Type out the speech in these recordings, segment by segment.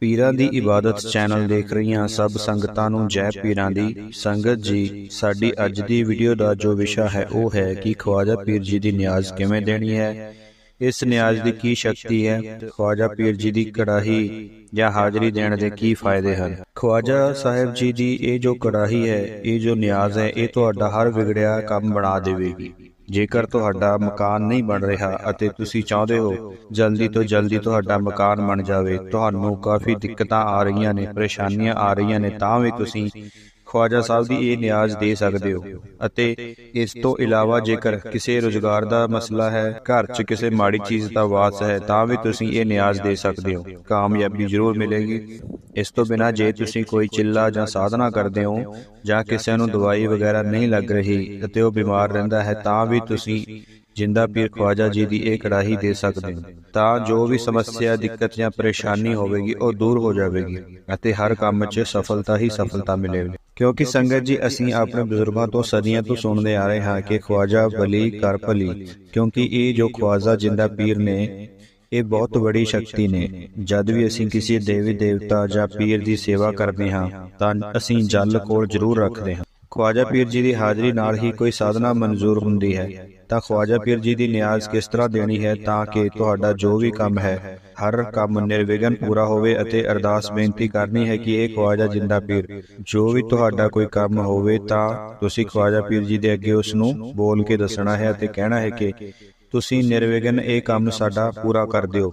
ਪੀਰਾਂ ਦੀ ਇਬਾਦਤ ਚੈਨਲ ਦੇਖ ਰਹੀਆਂ ਸਭ ਸੰਗਤਾਂ ਨੂੰ ਜੈ ਪੀਰਾਂ ਦੀ। ਸੰਗਤ ਜੀ ਸਾਡੀ ਅੱਜ ਦੀ ਵੀਡੀਓ ਦਾ ਜੋ ਵਿਸ਼ਾ ਹੈ ਉਹ ਹੈ ਕਿ ਖਵਾਜਾ ਪੀਰ ਜੀ ਦੀ ਨਿਆਜ਼ ਕਿਵੇਂ ਦੇਣੀ ਹੈ? ਇਸ ਨਿਆਜ਼ ਦੀ ਕੀ ਸ਼ਕਤੀ ਹੈ? ਖਵਾਜਾ ਪੀਰ ਜੀ ਦੀ ਕੜਾਹੀ ਜਾਂ ਹਾਜ਼ਰੀ ਦੇਣ ਦੇ ਕੀ ਫਾਇਦੇ ਹਨ? ਖਵਾਜਾ ਸਾਹਿਬ ਜੀ ਦੀ ਇਹ ਜੋ ਕੜਾਹੀ ਹੈ ਇਹ ਜੋ ਨਿਆਜ਼ ਹੈ ਇਹ ਤੁਹਾਡਾ ਹਰ ਵਿਗੜਿਆ ਕੰਮ ਬਣਾ ਦੇਵੇਗੀ। ਜੇਕਰ ਤੁਹਾਡਾ ਮਕਾਨ ਨਹੀਂ ਬਣ ਰਿਹਾ ਅਤੇ ਤੁਸੀਂ ਚਾਹੁੰਦੇ ਹੋ, ਜਲਦੀ ਤੋਂ ਜਲਦੀ ਤੁਹਾਡਾ ਮਕਾਨ ਬਣ ਜਾਵੇ, ਤੁਹਾਨੂੰ ਕਾਫੀ ਦਿੱਕਤਾਂ ਆ ਰਹੀਆਂ ਨੇ, ਪਰੇਸ਼ਾਨੀਆਂ ਆ ਰਹੀਆਂ ਨੇ, ਤਾਂ ਵੀ ਤੁਸੀਂ ਖਵਾਜਾ ਸਾਹਿਬ ਦੀ ਇਹ ਨਿਆਜ਼ ਦੇ ਸਕਦੇ ਹੋ। ਅਤੇ ਇਸ ਤੋਂ ਇਲਾਵਾ ਜੇਕਰ ਕਿਸੇ ਰੋਜ਼ਗਾਰ ਦਾ ਮਸਲਾ ਹੈ ਘਰ 'ਚ ਕਿਸੇ ਮਾੜੀ ਚੀਜ਼ ਦਾ ਵਾਸ ਹੈ ਤਾਂ ਵੀ ਤੁਸੀਂ ਇਹ ਨਿਆਜ਼ ਦੇ ਸਕਦੇ ਹੋ। ਕਾਮਯਾਬੀ ਜ਼ਰੂਰ ਮਿਲੇਗੀ। ਇਸ ਤੋਂ ਬਿਨਾ ਜੇ ਤੁਸੀਂ ਕੋਈ ਚਿੱਲਾ ਜਾਂ ਸਾਧਨਾ ਕਰਦੇ ਹੋ ਜਾਂ ਕਿਸੇ ਨੂੰ ਦਵਾਈ ਵਗੈਰਾ ਨਹੀਂ ਲੱਗ ਰਹੀ ਅਤੇ ਉਹ ਬਿਮਾਰ ਰਹਿੰਦਾ ਹੈ ਤਾਂ ਵੀ ਤੁਸੀਂ ਜਿੰਦਾ ਪੀਰ ਖਵਾਜਾ ਜੀ ਦੀ ਇਹ ਕੜਾਹੀ ਦੇ ਸਕਦੇ ਹੋ ਤਾਂ ਜੋ ਵੀ ਸਮੱਸਿਆ ਦਿੱਕਤ ਜਾਂ ਪਰੇਸ਼ਾਨੀ ਹੋਵੇਗੀ ਉਹ ਦੂਰ ਹੋ ਜਾਵੇਗੀ। ਅਤੇ ਹਰ ਕੰਮ 'ਚ ਸਫਲਤਾ ਹੀ ਸਫਲਤਾ ਮਿਲੇਗੀ। ਕਿਉਂਕਿ ਸੰਗਤ ਜੀ ਅਸੀਂ ਆਪਣੇ ਬਜ਼ੁਰਗਾਂ ਤੋਂ ਸਦੀਆਂ ਤੋਂ ਸੁਣਦੇ ਆ ਰਹੇ ਹਾਂ ਕਿ ਖਵਾਜਾ ਬਲੀ ਕਰ ਭਲੀ ਕਿਉਂਕਿ ਇਹ ਜੋ ਖਵਾਜਾ ਜਿੰਦਾ ਪੀਰ ਨੇ ਇਹ ਬਹੁਤ ਵੱਡੀ ਸ਼ਕਤੀ ਨੇ। ਜਦ ਵੀ ਅਸੀਂ ਕਿਸੇ ਦੇਵੀ ਦੇਵਤਾ ਜਾਂ ਪੀਰ ਦੀ ਸੇਵਾ ਕਰਦੇ ਹਾਂ ਤਾਂ ਅਸੀਂ ਜਲ ਕੋਲ ਜ਼ਰੂਰ ਰੱਖਦੇ ਹਾਂ ਖਵਾਜਾ ਪੀਰ ਜੀ ਦੀ ਹਾਜ਼ਰੀ ਨਾਲ ਹੀ ਕੋਈ ਸਾਧਨਾ ਮਨਜ਼ੂਰ ਹੁੰਦੀ ਹੈ। ਤਾਂ ਖਵਾਜਾ ਪੀਰ ਜੀ ਦੀ ਨਿਆਜ਼ ਕਿਸ ਤਰ੍ਹਾਂ ਦੇਣੀ ਹੈ ਤਾਂ ਕਿ ਤੁਹਾਡਾ ਜੋ ਵੀ ਕੰਮ ਹੈ ਹਰ ਕੰਮ ਨਿਰਵਿਘਨ ਪੂਰਾ ਹੋਵੇ ਅਤੇ ਅਰਦਾਸ ਬੇਨਤੀ ਕਰਨੀ ਹੈ ਕਿ ਇਹ ਖਵਾਜਾ ਜਿੰਦਾ ਪੀਰ ਜੋ ਵੀ ਤੁਹਾਡਾ ਕੋਈ ਕੰਮ ਹੋਵੇ ਤਾਂ ਤੁਸੀਂ ਖਵਾਜਾ ਪੀਰ ਜੀ ਦੇ ਅੱਗੇ ਉਸ ਨੂੰ ਬੋਲ ਕੇ ਦੱਸਣਾ ਹੈ ਅਤੇ ਕਹਿਣਾ ਹੈ ਕਿ ਤੁਸੀਂ ਨਿਰਵਿਘਨ ਇਹ ਕੰਮ ਸਾਡਾ ਪੂਰਾ ਕਰ ਦਿਓ।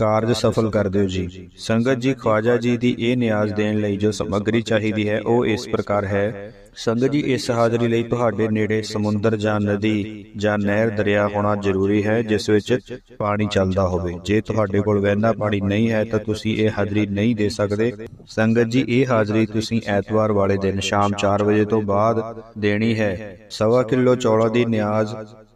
ਕਾਰਜ ਸਫਲ ਕਰ ਦਿਓ ਜੀ। ਸੰਗਤ ਜੀ ਖਵਾਜਾ ਜੀ ਦੀ ਇਹ ਨਿਆਜ਼ ਦੇਣ ਲਈ ਜੋ ਸਮੱਗਰੀ ਚਾਹੀਦੀ ਹੈ ਉਹ ਇਸ ਪ੍ਰਕਾਰ ਹੈ। ਸੰਗਤ ਜੀ, ਇਸ ਹਾਜ਼ਰੀ ਲਈ ਤੁਹਾਡੇ ਨੇੜੇ ਸਮੁੰਦਰ ਜਾਂ ਨਦੀ ਜਾਂ ਨਹਿਰ ਦਰਿਆ ਹੋਣਾ ਜ਼ਰੂਰੀ ਹੈ, ਜਿਸ ਵਿੱਚ ਪਾਣੀ ਚੱਲਦਾ ਹੋਵੇ। ਜੇ ਤੁਹਾਡੇ ਕੋਲ ਵਹਿੰਦਾ ਪਾਣੀ ਨਹੀਂ ਹੈ, ਤਾਂ ਤੁਸੀਂ ਇਹ ਹਾਜ਼ਰੀ ਨਹੀਂ ਦੇ ਸਕਦੇ। ਸੰਗਤ ਜੀ, ਇਹ ਹਾਜ਼ਰੀ ਤੁਸੀਂ ਐਤਵਾਰ ਵਾਲੇ ਦਿਨ ਸ਼ਾਮ 4 ਵਜੇ ਤੋਂ ਬਾਅਦ ਦੇਣੀ ਹੈ। ਸਵਾ ਕਿਲੋ ਚੌਲਾਂ ਦੀ ਨਿਆਜ਼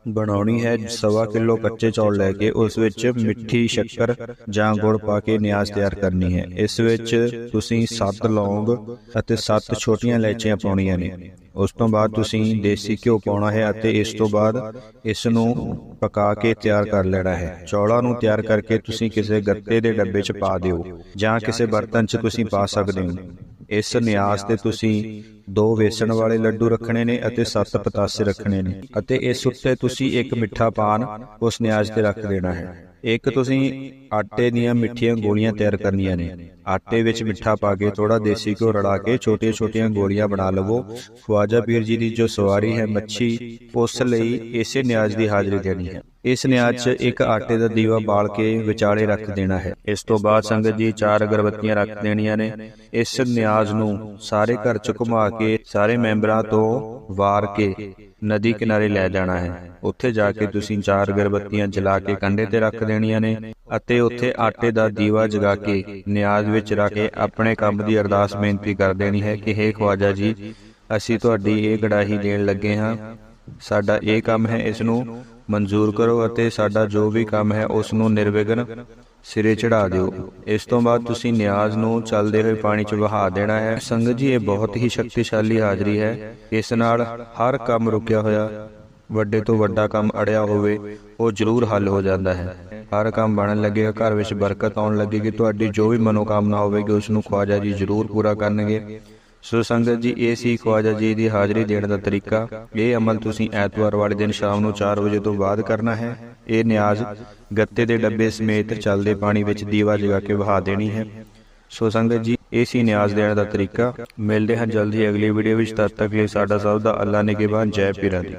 ਬਣਾਉਣੀ ਹੈ। ਸਵਾ ਕਿਲੋ ਕੱਚੇ ਚੌਲ ਲੈ ਕੇ ਉਸ ਵਿੱਚ ਮਿੱਠੀ ਸ਼ੱਕਰ ਜਾਂ ਗੁੜ ਪਾ ਕੇ ਨਿਆਜ਼ ਤਿਆਰ ਕਰਨੀ ਹੈ। ਇਸ ਵਿੱਚ ਤੁਸੀਂ 7 ਲੌਂਗ ਅਤੇ 7 ਛੋਟੀਆਂ ਇਲਾਇਚੀਆਂ ਪਾਉਣੀਆਂ ਨੇ। ਉਸ ਤੋਂ ਬਾਅਦ ਤੁਸੀਂ ਦੇਸੀ ਘਿਓ ਪਾਉਣਾ ਹੈ ਅਤੇ ਇਸ ਤੋਂ ਬਾਅਦ ਇਸ ਨੂੰ ਪਕਾ ਕੇ ਤਿਆਰ ਕਰ ਲੈਣਾ ਹੈ। ਚੌਲਾਂ ਨੂੰ ਤਿਆਰ ਕਰਕੇ ਤੁਸੀਂ ਕਿਸੇ ਗੱਤੇ ਦੇ ਡੱਬੇ 'ਚ ਪਾ ਦਿਓ ਜਾਂ ਕਿਸੇ ਬਰਤਨ 'ਚ ਤੁਸੀਂ ਪਾ ਸਕਦੇ ਹੋ। ਇਸ ਨਿਆਜ਼ ਤੇ ਤੁਸੀਂ ਦੋ ਵੇਸਣ ਵਾਲੇ ਲੱਡੂ ਰੱਖਣੇ ਨੇ ਅਤੇ ਸੱਤ ਪਤਾਸੇ ਰੱਖਣੇ ਨੇ ਅਤੇ ਇਸ ਉੱਤੇ ਤੁਸੀਂ ਇੱਕ ਮਿੱਠਾ ਪਾਨ ਉਸ ਨਿਆਜ਼ ਤੇ ਰੱਖ ਦੇਣਾ ਹੈ। ਇੱਕ ਤੁਸੀਂ ਆਟੇ ਦੀਆਂ ਮਿੱਠੀਆਂ ਗੋਲੀਆਂ ਤਿਆਰ ਕਰਨੀਆਂ ਨੇ। ਆਟੇ ਵਿੱਚ ਮਿੱਠਾ ਪਾ ਕੇ ਥੋੜਾ ਦੇਸੀ ਘਿਓ ਰਲਾ ਕੇ ਛੋਟੀਆਂ-ਛੋਟੀਆਂ ਗੋਲੀਆਂ ਬਣਾ ਲਵੋ। ਖਵਾਜਾ ਪੀਰ ਜੀ ਦੀ ਜੋ ਸਵਾਰੀ ਹੈ ਮੱਛੀ ਉਸ ਲਈ ਇਸੇ ਨਿਆਜ਼ ਦੀ ਹਾਜ਼ਰੀ ਦੇਣੀ ਹੈ। ਇਸ ਨਿਆਜ਼ 'ਚ ਇੱਕ ਆਟੇ ਦਾ ਦੀਵਾ ਬਾਲ ਕੇ ਵਿਚਾਲੇ ਰੱਖ ਦੇਣਾ ਹੈ। ਇਸ ਤੋਂ ਬਾਅਦ ਸੰਗਤ ਜੀ ਚਾਰ ਅਗਰਬੱਤੀਆਂ ਰੱਖ ਦੇਣੀਆਂ ਨੇ। ਇਸ ਨਿਆਜ਼ ਨੂੰ ਸਾਰੇ ਘਰ 'ਚ ਘੁਮਾ ਕੇ ਸਾਰੇ ਮੈਂਬਰਾਂ ਤੋਂ ਵਾਰ ਕੇ ਨਦੀ ਕਿਨਾਰੇ ਲੈ ਜਾਣਾ ਹੈ। ਉੱਥੇ ਜਾ ਕੇ ਤੁਸੀਂ ਚਾਰ ਅਗਰਬੱਤੀਆਂ ਜਲਾ ਕੇ ਕੰਡੇ ਤੇ ਰੱਖ ਦੇਣੀਆਂ ਨੇ ਅਤੇ ਉੱਥੇ ਆਟੇ ਦਾ ਦੀਵਾ ਜਗਾ ਕੇ ਨਿਆਜ਼ ਵਿੱਚ ਰੱਖ ਕੇ ਆਪਣੇ ਕੰਮ ਦੀ ਅਰਦਾਸ ਬੇਨਤੀ ਕਰ ਦੇਣੀ ਹੈ ਕਿ हे ਖਵਾਜਾ ਜੀ ਅਸੀਂ ਤੁਹਾਡੀ ਇਹ ਗੜਾਹੀ ਦੇਣ ਲੱਗੇ ਹਾਂ। ਸਾਡਾ ਇਹ ਕੰਮ ਹੈ ਇਸ ਨੂੰ ਮਨਜ਼ੂਰ ਕਰੋ ਅਤੇ ਸਾਡਾ ਜੋ ਵੀ ਕੰਮ ਹੈ ਉਸ ਨੂੰ ਨਿਰਵਿਘਨ ਸਿਰੇ ਚੜਾ ਦਿਓ। ਇਸ ਤੋਂ ਬਾਅਦ ਤੁਸੀਂ ਨਿਆਜ਼ ਨੂੰ ਚੱਲਦੇ ਹੋਏ ਪਾਣੀ 'ਚ ਵਹਾ ਦੇਣਾ ਹੈ। ਸੰਗਤ ਜੀ, ਇਹ ਬਹੁਤ ਹੀ ਸ਼ਕਤੀਸ਼ਾਲੀ ਹਾਜ਼ਰੀ ਹੈ। ਇਸ ਨਾਲ ਹਰ ਕੰਮ ਰੁਕਿਆ ਹੋਇਆ, ਵੱਡੇ ਤੋਂ ਵੱਡਾ ਕੰਮ ਅੜਿਆ ਹੋਵੇ, ਉਹ ਜ਼ਰੂਰ ਹੱਲ ਹੋ ਜਾਂਦਾ ਹੈ। ਹਰ ਕੰਮ ਬਣਨ ਲੱਗੇਗਾ ਘਰ ਵਿੱਚ ਬਰਕਤ ਆਉਣ ਲੱਗੇਗੀ। ਤੁਹਾਡੀ ਜੋ ਵੀ ਮਨੋਕਾਮਨਾ ਹੋਵੇਗੀ, ਉਸ ਨੂੰ ਖਵਾਜਾ ਜੀ ਜ਼ਰੂਰ ਪੂਰਾ ਕਰਨਗੇ। ਸੋ ਸੰਗਤ ਜੀ, ਇਹ ਸੀ ਖਵਾਜਾ ਜੀ ਦੀ ਹਾਜ਼ਰੀ ਦੇਣ ਦਾ ਤਰੀਕਾ। ਇਹ ਅਮਲ ਤੁਸੀਂ ਐਤਵਾਰ ਵਾਲੇ ਦਿਨ ਸ਼ਾਮ ਨੂੰ 4 ਵਜੇ ਤੋਂ ਬਾਅਦ ਕਰਨਾ ਹੈ। ਇਹ ਨਿਆਜ਼ ਗੱਤੇ ਦੇ ਡੱਬੇ ਸਮੇਤ ਚੱਲਦੇ ਪਾਣੀ ਵਿੱਚ ਦੀਵਾ ਜਗਾ ਕੇ ਵਹਾ ਦੇਣੀ ਹੈ। ਸੋ ਸੰਗਤ ਜੀ, ਇਹ ਸੀ ਨਿਆਜ਼ ਦੇਣ ਦਾ ਤਰੀਕਾ। ਮਿਲਦੇ ਹਾਂ ਜਲਦੀ ਅਗਲੀ ਵੀਡੀਓ ਵਿੱਚ। ਤਦ ਤੱਕ ਲਈ ਸਾਡਾ ਸਭ ਦਾ ਅੱਲਾ ਨਿਗਹਿਬਾਨ ਜੈ ਪੀਰਾਂ ਦੀ।